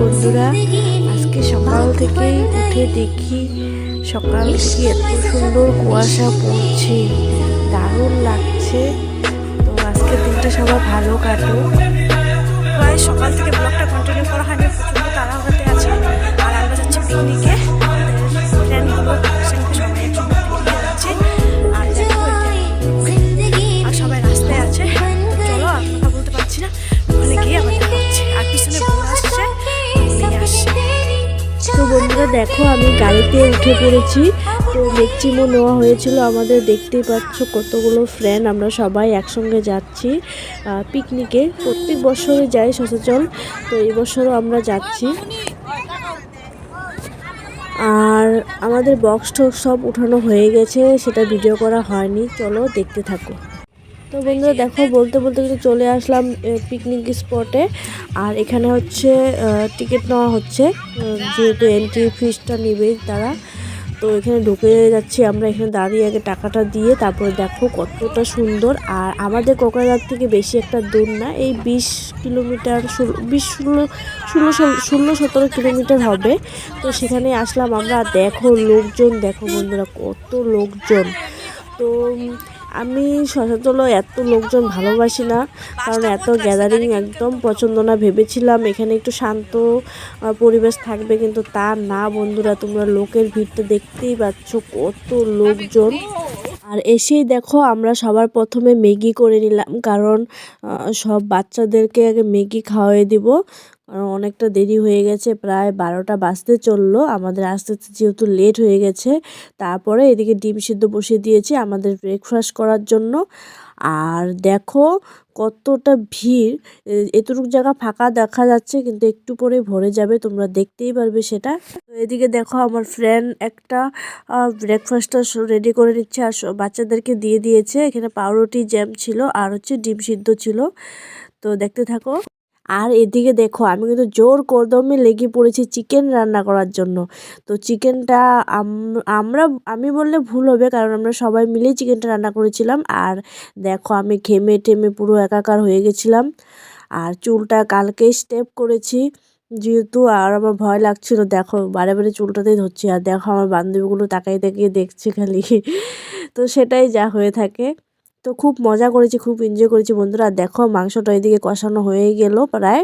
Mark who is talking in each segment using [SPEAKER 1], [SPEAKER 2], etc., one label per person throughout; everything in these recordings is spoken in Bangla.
[SPEAKER 1] বন্ধুরা, আজকে সকাল থেকেই উঠে দেখি সকাল থেকে এত সুন্দর কুয়াশা পড়ছে, দারুণ লাগছে। তো আজকের দিনটা সবার ভালো কাটুক। সকাল থেকে ব্লগটা কন্টিনিউ করা হয়নি। দেখো, আমি গাড়িতে উঠে পড়েছি। তো মেকচিমো নেওয়া হয়েছিল আমাদের, দেখতেই পাচ্ছ কতগুলো ফ্রেন্ড আমরা সবাই একসঙ্গে যাচ্ছি পিকনিকে প্রত্যেক বছরে যাই সচরাচর তো এই বছরও আমরা যাচ্ছি। আর আমাদের বক্স টক্স সব উঠানো হয়ে গেছে, সেটা ভিডিও করা হয়নি। চলো দেখতে থাকো। তো বন্ধুরা দেখো, বলতে বলতে কিন্তু চলে আসলাম পিকনিক স্পটে আর এখানে হচ্ছে টিকিট নেওয়া হচ্ছে যেহেতু এন্ট্রি ফিসটা নেবেই তারা। তো এখানে ঢুকে যাচ্ছি আমরা, এখানে দাঁড়িয়ে আগে টাকাটা দিয়ে, তারপরে দেখো কতটা সুন্দর। আর আমাদের কোকরাঝার থেকে বেশি একটা দূর না, এই বিশ কিলোমিটার বিশ ষোলো ষোলো ষোলো- সতেরো কিলোমিটার হবে। তো সেখানে আসলাম আমরা, দেখো লোকজন, দেখো বন্ধুরা কত লোকজন। তো আমি সচরাচর এত লোকজন ভালোবাসি না, কারণ এত গ্যাদারিং একদম পছন্দ না। ভেবেছিলাম এখানে একটু শান্ত পরিবেশ থাকবে, কিন্তু তা না বন্ধুরা, তোমরা লোকের ভিড়টা দেখতেই পাচ্ছ কত লোকজন। আর এসেই দেখো, আমরা সবার প্রথমে ম্যাগি করে নিলাম, কারণ সব বাচ্চাদেরকে আগে ম্যাগি খাওয়াই দিব। কারণ অনেকটা দেরি হয়ে গেছে, প্রায় বারোটা বাজতে চলল। আমাদের আসতে আসতে যেহেতু লেট হয়ে গেছে, তারপরে এদিকে ডিম সিদ্ধ বসিয়ে দিয়েছি আমাদের ব্রেকফাস্ট করার জন্য। আর দেখো কতটা ভিড় এতটুকু জায়গা ফাঁকা দেখা যাচ্ছে, কিন্তু একটু পরে ভরে যাবে, তোমরা দেখতেই পারবে সেটা। এদিকে দেখো আমার ফ্রেন্ড একটা ব্রেকফাস্টটা রেডি করে নিচ্ছে আর বাচ্চাদেরকে দিয়ে দিয়েছে। এখানে পাউরুটি জ্যাম ছিল আর হচ্ছে ডিম সিদ্ধ ছিল। তো দেখতে থাকো। আর এদিকে দেখো, আমি কিন্তু জোর করদমে লেগে পড়েছি চিকেন রান্না করার জন্য। তো চিকেনটা আমরা, আমি বললে ভুল হবে, কারণ আমরা সবাই মিলেই চিকেনটা রান্না করেছিলাম। আর দেখো, আমি ঘেমে টেমে পুরো একাকার হয়ে গেছিলাম। আর চুলটা কালকেই স্টেপ করেছি, যেহেতু আর আমার ভয় লাগছিল, দেখো, বারে বারে চুলটাতেই ধরছি। আর দেখো, আমার বান্ধবীগুলো তাকাই তাকিয়ে দেখছে খালি। তো সেটাই যা হয়ে থাকে। তো খুব মজা করেছি, খুব এনজয় করেছি বন্ধুরা। দেখো মাংসটা এদিকে কষানো হয়ে গেল প্রায়।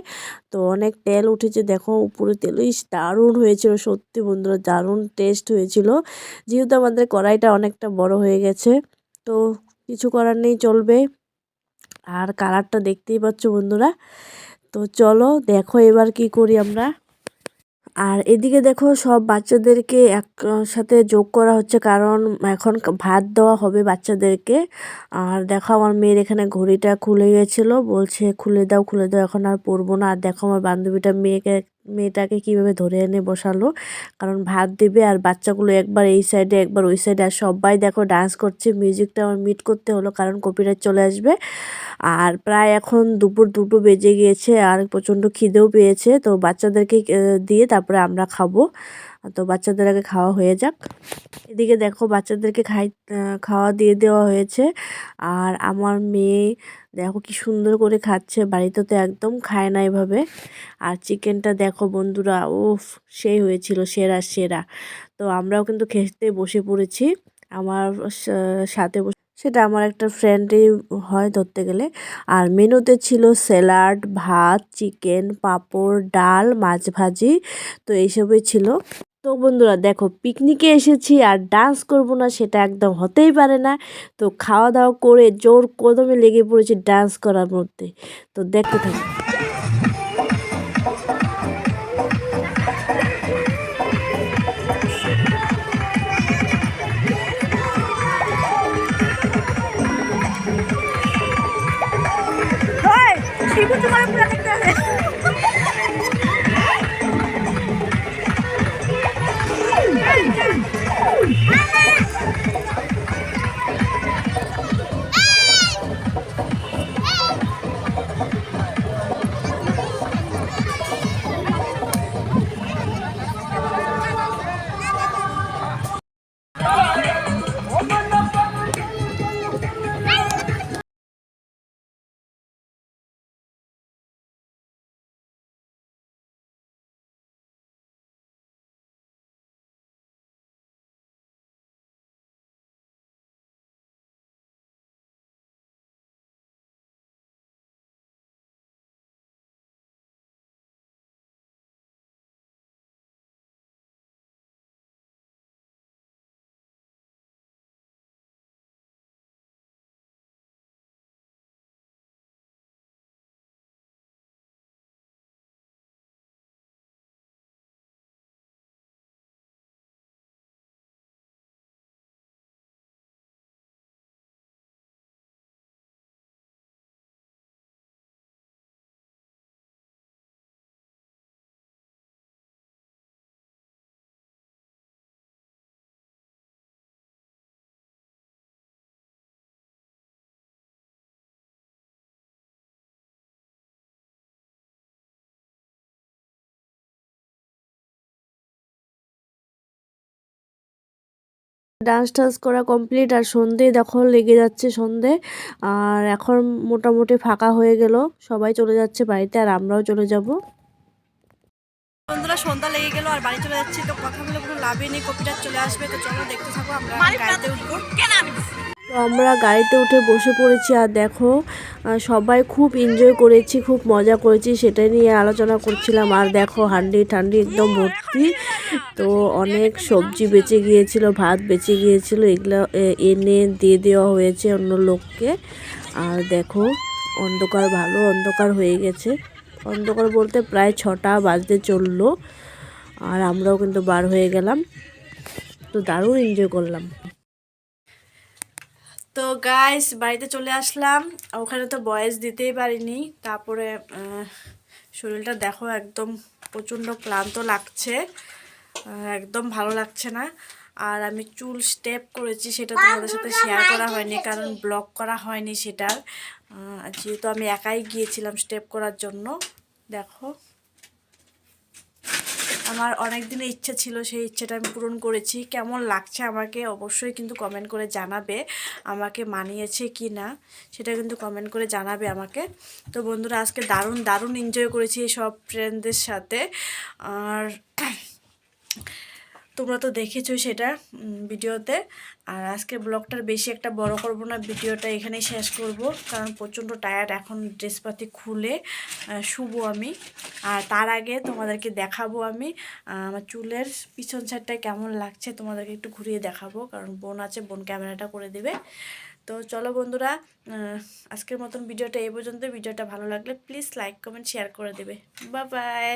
[SPEAKER 1] তো অনেক তেল উঠেছে, দেখো উপরে তেল ইস দারুণ হয়েছিল, সত্যি বন্ধুরা দারুণ টেস্ট হয়েছিল। যেহেতু আমাদের কড়াইটা অনেকটা বড় হয়ে গেছে, তো কিছু করার নেই, চলবে। আর কালারটা দেখতেই পাচ্ছ বন্ধুরা। তো চলো দেখো এবার কি করি আমরা। আর এদিকে দেখো সব বাচ্চাদেরকে একসাথে সাথে যোগ করা হচ্ছে, কারণ এখন ভাত দেওয়া হবে বাচ্চাদেরকে। আর দেখো আমার মেয়ের এখানে ঘড়িটা খুলে গেছিল, বলছে খুলে দাও খুলে দাও, এখন আর পরবো না। আর দেখো আমার বান্ধবীটা মেয়েকে মেয়েটাকে কীভাবে ধরে এনে বসালো? কারণ ভাত দেবে আর বাচ্চাগুলো একবার এই সাইডে একবার ওই সাইডে আর সবাই দেখো ডান্স করছে মিউজিকটা আমার মিট করতে হলো কারণ কপিরাইট চলে আসবে। আর প্রায় এখন দুপুর দুটো বেজে গিয়েছে আর প্রচণ্ড খিদেও পেয়েছে। তো বাচ্চাদেরকে দিয়ে তারপরে আমরা খাব। তো বাচ্চাদের আগে খাওয়া হয়ে যাক। এদিকে দেখো বাচ্চাদেরকে খাই খাওয়া দিয়ে দেওয়া হয়েছে। আর আমার মেয়ে দেখো কি সুন্দর করে খাচ্ছে, বাড়িতে তো একদম খায় না এভাবে। আর চিকেনটা দেখো বন্ধুরা, উফ, সেই হয়েছিল সেরা সেরা। তো আমরাও কিন্তু খেতে বসে পড়েছি। আমার সাথে বসে, সেটা আমার একটা ফ্রেন্ডই হয় ধরতে গেলে। আর মেনুতে ছিল স্যালাড, ভাত, চিকেন, পাঁপড়, ডাল, মাছ ভাজি, তো এইসবই ছিল। তো বন্ধুরা দেখো পিকনিকে এসেছি আর ডান্স করব না সেটা একদম হতেই পারে না। তো খাওয়া দাওয়া করে জোর কদমে লেগে পড়েছি ডান্স করার মধ্যে। তো দেখতে থাকি। তোমার পুরা দেখতে হবে ডান্স টান্স করা কমপ্লিট আর সন্ধে দেখো লেগে যাচ্ছে সন্ধে। আর এখন মোটামুটি ফাঁকা হয়ে গেল সবাই চলে যাচ্ছে বাড়িতে আর আমরাও চলে যাব।
[SPEAKER 2] বন্ধুরা সন্ধ্যা লেগে গেল আর বাড়ি চলে যাচ্ছি তো কথা বলে কোনো লাভই নেই কপিটা চলে আসবে তো চলো দেখতে থাকো আমরা গাড়িতে উঠবো।
[SPEAKER 1] তো আমরা গাড়িতে উঠে বসে পড়েছি আর দেখো সবাই খুব এনজয় করেছি, খুব মজা করেছি, সেটাই নিয়ে আলোচনা করছিলাম। আর দেখো, হান্ডি ঠান্ডি একদম ভর্তি। তো অনেক সবজি বেঁচে গিয়েছিল, ভাত বেঁচে গিয়েছিল, এগুলো এনে দিয়ে দেওয়া হয়েছে অন্য লোককে। আর দেখো, অন্ধকার ভালো, অন্ধকার হয়ে গেছে। অন্ধকার বলতে প্রায় ছটা বাজতে চলল, আর আমরাও কিন্তু বার হয়ে গেলাম। তো দারুণ এনজয় করলাম।
[SPEAKER 2] তো গাইস বাড়িতে চলে আসলাম। ওখানে তো বয়স দিতেই পারিনি। তারপরে শরীরটা দেখো একদম প্রচণ্ড ক্লান্ত লাগছে। একদম ভালো লাগছে না। আর আমি চুল স্টেপ করেছি সেটা তোমাদের সাথে শেয়ার করা হয়নি কারণ ব্লগ করা হয়নি সেটার। যেহেতু আমি একাই গিয়েছিলাম স্টেপ করার জন্য। দেখো। আমার অনেক দিনের ইচ্ছা ছিল, সেই ইচ্ছাটা আমি পূরণ করেছি। কেমন লাগছে আমাকে অবশ্যই কিন্তু কমেন্ট করে জানাবে, আমাকে মানিয়েছে কি না, সেটা কিন্তু কমেন্ট করে জানাবে আমাকে। তো বন্ধুরা, আজকে দারুণ দারুণ এনজয় করেছি এই সব ফ্রেন্ডদের সাথে। আর তোমরা তো দেখেছ সেটা ভিডিওতে। আর আজকে ব্লগটার বেশি একটা বড় করব না, ভিডিওটা এখানেই শেষ করব। কারণ প্রচণ্ড টায়ার্ড এখন ড্রেসপাতি খুলে শুবো আমি। আর তার আগে তোমাদেরকে দেখাবো আমি আমার চুলের পিছন সাইডটা কেমন লাগছে তোমাদেরকে একটু ঘুরিয়ে দেখাবো, কারণ বোন আছে, বোন ক্যামেরাটা করে দেবে। তো চলো বন্ধুরা আজকের মতন ভিডিওটা এই পর্যন্ত। ভিডিওটা ভালো লাগলে প্লিজ লাইক কমেন্ট শেয়ার করে দেবে। বা বাই